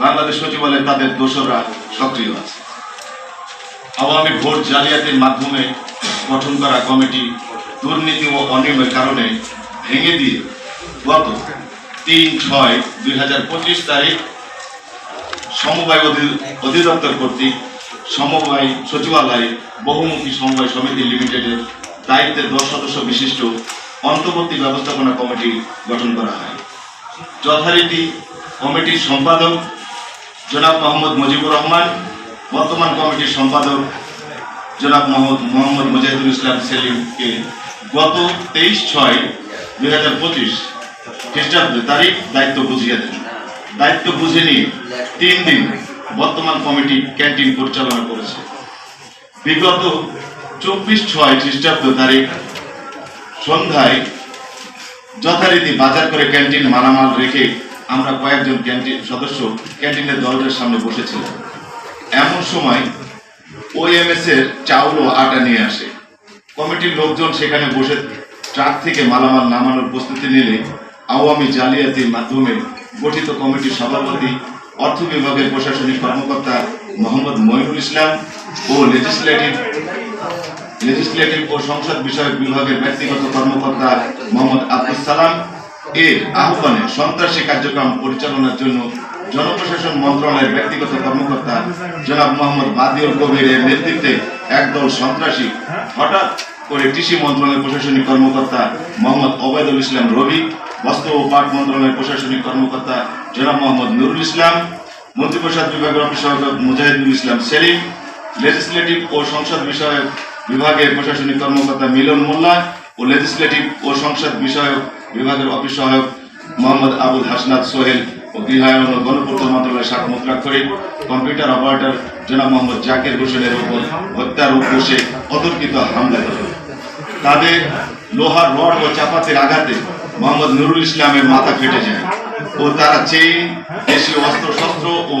বাংলাদেশ সচিবালয়ে তাদের দোসররা সক্রিয় আছে। আওয়ামী ভোট জালিয়াতির মাধ্যমে গঠন করা কমিটি দুর্নীতি ও অনিয়মের কারণে ভেঙে দিয়ে গত তিন ছয় দুই হাজার পঁচিশ তারিখ সমবায় অধি- অধিদপ্তর কর্তৃক সমবায় সচিবালয়ে বহুমুখী সমবায় সমিতি লিমিটেডের দায়িত্বে দশ সদস্য বিশিষ্ট অন্তর্বর্তী ব্যবস্থাপনা কমিটি গঠন করা হয়। যথারীতি কমিটির সম্পাদক জনাব মোহাম্মদ মুজিবুর রহমান, বর্তমান কমিটির সম্পাদক জনাব মোহাম্মদ মোহাম্মদ মুজাহিদুল ইসলাম সেলিমকে গত তেইশ ছয় দুই হাজার পঁচিশ খ্রিস্টাব্দে তারিখ দায়িত্ব বুঝিয়ে দেন। দায়িত্ব বুঝে নিয়ে তিন দিন বর্তমান কমিটি ক্যান্টিন পরিচালনা করেছে। বিগত চব্বিশ ছয় খ্রিস্টাব্দ তারিখ সন্ধ্যায় যথারীতি বাজার করে ক্যান্টিন মালামাল রেখে আমরা কয়েকজন ক্যান্টিন সদস্য ক্যান্টিনের দরজার সামনে বসেছিলাম। এমন সময় ওএমএস এর চাউল ও আটা নিয়ে আসে। কমিটির লোকজন সেখানে বসে ট্রাক থেকে মালামাল নামানোর প্রস্তুতি নিলে আওয়ামী জালিয়াতির মাধ্যমে গঠিত কমিটির সভাপতি, অর্থ বিভাগের প্রশাসনিক কর্মকর্তা মোহাম্মদ মইনুল ইসলাম ও লেজিসলেটিভ লেজিসলেটিভ ও সংসদ বিষয়ক বিভাগের ব্যক্তিগত কর্মকর্তা মোহাম্মদ আব্দুল সালাম এর আহ্বানে সন্ত্রাসী কার্যক্রম পরিচালনার জন্য জনপ্রশাসন মন্ত্রণালয়ের ব্যক্তিগত কর্মকর্তা জনাব মোহাম্মদ বাদিউল কবির এর নেতৃত্বে একদল সন্ত্রাসী হঠাৎ করে কৃষি মন্ত্রণালয়ের প্রশাসনিক কর্মকর্তা মোহাম্মদ ওবায়দুল ইসলাম রবি, বস্ত্র ও পাট মন্ত্রণালয়ের প্রশাসনিক কর্মকর্তা জনাব মোহাম্মদ নুরুল ইসলাম, মন্ত্রিপরিষদ বিভাগের অফিস সভাপতি মুজাহিদুল ইসলাম সেলিম লেজিসলেটিভ ও সংসদ বিষয়ক বিভাগের প্রশাসনিক কর্মকর্তা মিলন মোল্লা ও লেজিসলেটিভ ও সংসদ বিষয়ক বিভাগের অফিস সহায়ক মোহাম্মদ আবুল হাসনাদ সোহেল ও গৃহায়ন ও গণপূর্ত মন্ত্রণালয়ের শাখা মুদ্রাক্ষরিক কম্পিউটার অপারেটর জনাব মোহাম্মদ জাকির হোসেনের উপর হত্যার উদ্দেশ্যে অতর্কিত হামলা করে তাদের লোহার রড ও চাপাতির আঘাতে মোহাম্মদ নুরুল ইসলামের মাথা ফেটে যায় ও তারা চেইন দেশীয় অস্ত্র শস্ত্র ও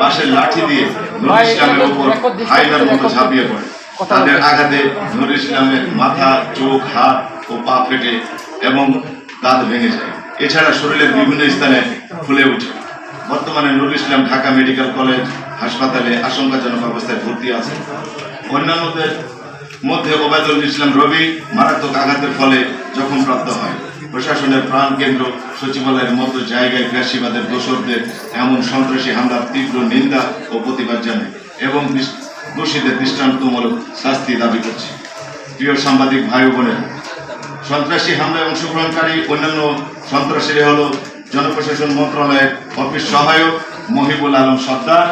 বাঁশের লাঠি দিয়ে নুরুল ইসলামের উপর হাইবার মতো ঝাঁপিয়ে পড়ে। তাদের আঘাতে নুরুল ইসলামের মাথা চোখ হাত ও পা ফেটে এবং দাঁত ভেঙে যায়। এছাড়া শরীরের বিভিন্ন স্থানে ফুলে ওঠে। বর্তমানে নুরুল ইসলাম ঢাকা মেডিকেল কলেজ হাসপাতালে আশঙ্কাজনক অবস্থায় ভর্তি আছে অন্যান্যদের মধ্যে ওবায়দুল ইসলাম রবি মারাত্মক আঘাতের ফলে জখমপ্রাপ্ত হয়। প্রশাসনের প্রাণ কেন্দ্র সচিবালয়ের মতো জায়গায় ফ্যাসিবাদের দোসরদের এমন সন্ত্রাসী হামলার তীব্র নিন্দা ও প্রতিবাদ জানায় এবং দৃষ- দোষীদের দৃষ্টান্তমূলক শাস্তি দাবি করছে। প্রিয় সাংবাদিক ভাই বোনের সন্ত্রাসী হামলায় অংশগ্রহণকারী অন্যান্য সন্ত্রাসীরা হল জনপ্রশাসন মন্ত্রণালয়ের অফিস সহায়ক মহিবুল আলম সর্দার।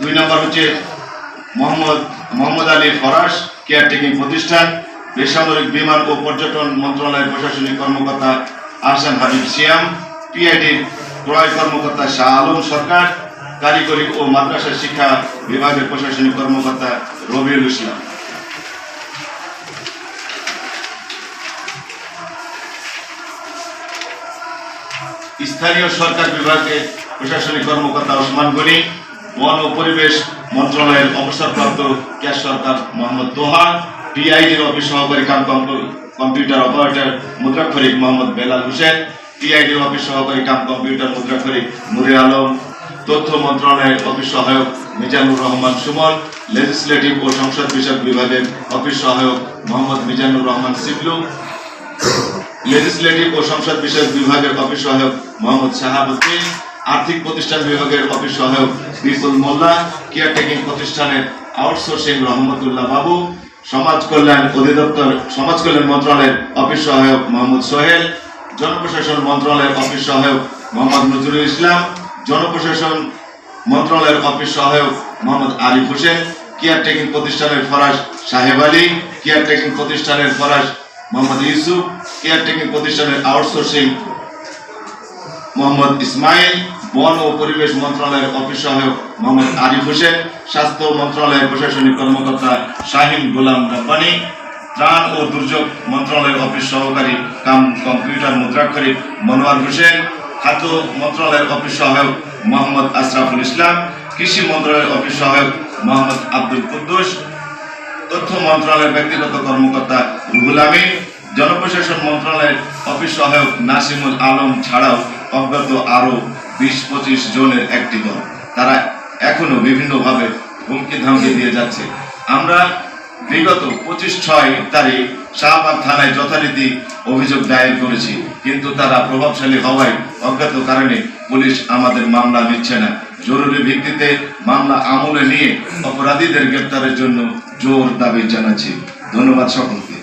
দুই নম্বর হচ্ছে মোহাম্মদ মোহাম্মদ আলী ফরাস কেয়ারটেকিং প্রতিষ্ঠান, বেসামরিক বিমান ও পর্যটন মন্ত্রণালয়ের প্রশাসনিক কর্মকর্তা আহসান হাবিব সিয়াম পিআইডির ক্রয় কর্মকর্তা শাহ আলম সরকার, কারিগরি ও মাদ্রাসা শিক্ষা বিভাগের প্রশাসনিক কর্মকর্তা রবিউল ইসলাম। স্থানীয় সরকার বিভাগের প্রশাসনিক কর্মকর্তা ওসমান গনি, বন ও পরিবেশ মন্ত্রণালয়ের অবসরপ্রাপ্ত ক্যাশ সরকার মোহাম্মদ দোহা পিআইডির অফিস সহকারী কাম কম্প- কম্পিউটার অপারেটর মুদ্রাক্ষরিক মোহাম্মদ বেলাল হোসেন পিআইডির অফিস সহকারী কাম কম্পিউটার মুদ্রাক্ষরিক নুরে আলম, তথ্য মন্ত্রণালয়ের অফিস সহায়ক মিজানুর রহমান সুমন লেজিসলেটিভ ও সংসদ বিষয়ক বিভাগের অফিস সহায়ক মোহাম্মদ মিজানুর রহমান সিবলু লেজিসলেটিভ ও সংসদ বিষয়ক বিভাগের অফিস সহায়ক মোহাম্মদ শাহাবুদ্দিন আর্থিক প্রতিষ্ঠান বিভাগের অফিস সহায়ক বিপুল মোল্লা কেয়ারটেকিং প্রতিষ্ঠানের আউটসোর্সিং রহমতুল্লাহ বাবু সমাজ কল্যাণ অধিদপ্তর সমাজ কল্যাণ মন্ত্রণালয়ের অফিস সহায়ক মোহাম্মদ সোহেল জনপ্রশাসন মন্ত্রণালয়ের অফিস সহায়ক মোহাম্মদ নজরুল ইসলাম জনপ্রশাসন মন্ত্রণালয়ের অফিস সহায়ক মোহাম্মদ আরিফ হোসেন কেয়ারটেকিং প্রতিষ্ঠানের ফরাজ সাহেব আলী কেয়ারটেকিং প্রতিষ্ঠানের ফরাজ মোহাম্মদ ইউসুফ কেয়ারটেকিং প্রতিষ্ঠানের আউটসোর্সিং মোহাম্মদ ইসমাইল, বন ও পরিবেশ মন্ত্রণালয়ের অফিস সহায়ক মোহাম্মদ আরিফ হোসেন, স্বাস্থ্য মন্ত্রণালয়ের প্রশাসনিক কর্মকর্তা শাহিন গোলাম রাব্বানি, ত্রাণ ও দুর্যোগ মন্ত্রণালয়ের অফিস সহকারী কাম কম্পিউটার মুদ্রাক্ষরী মনোয়ার হোসেন, খাদ্য মন্ত্রণালয়ের অফিস সহায়ক মোহাম্মদ আশরাফুল ইসলাম, কৃষি মন্ত্রণালয়ের অফিস সহায়ক মোহাম্মদ আব্দুল কুদ্দুস, তথ্য মন্ত্রণালয়ের ব্যক্তিগত কর্মকর্তা রুহুল আমিন, জনপ্রশাসন মন্ত্রণালয়ের অফিস সহায়ক নাসিমুল আলম ছাড়াও অজ্ঞাত আরও বিশ পঁচিশ জনের একটি দল। তারা এখনও বিভিন্নভাবে হুমকি ধামকি দিয়ে যাচ্ছে। আমরা বিগত পঁচিশ ছয় তারিখ শাহবাগ থানায় যথারীতি অভিযোগ দায়ের করেছি, কিন্তু তারা প্রভাবশালী হওয়ায় অজ্ঞাত কারণে পুলিশ আমাদের মামলা নিচ্ছে না। জরুরি ভিত্তিতে মামলা আমলে নিয়ে অপরাধীদের গ্রেপ্তারের জন্য জোর দাবি জানাচ্ছি। ধন্যবাদ সকলকে।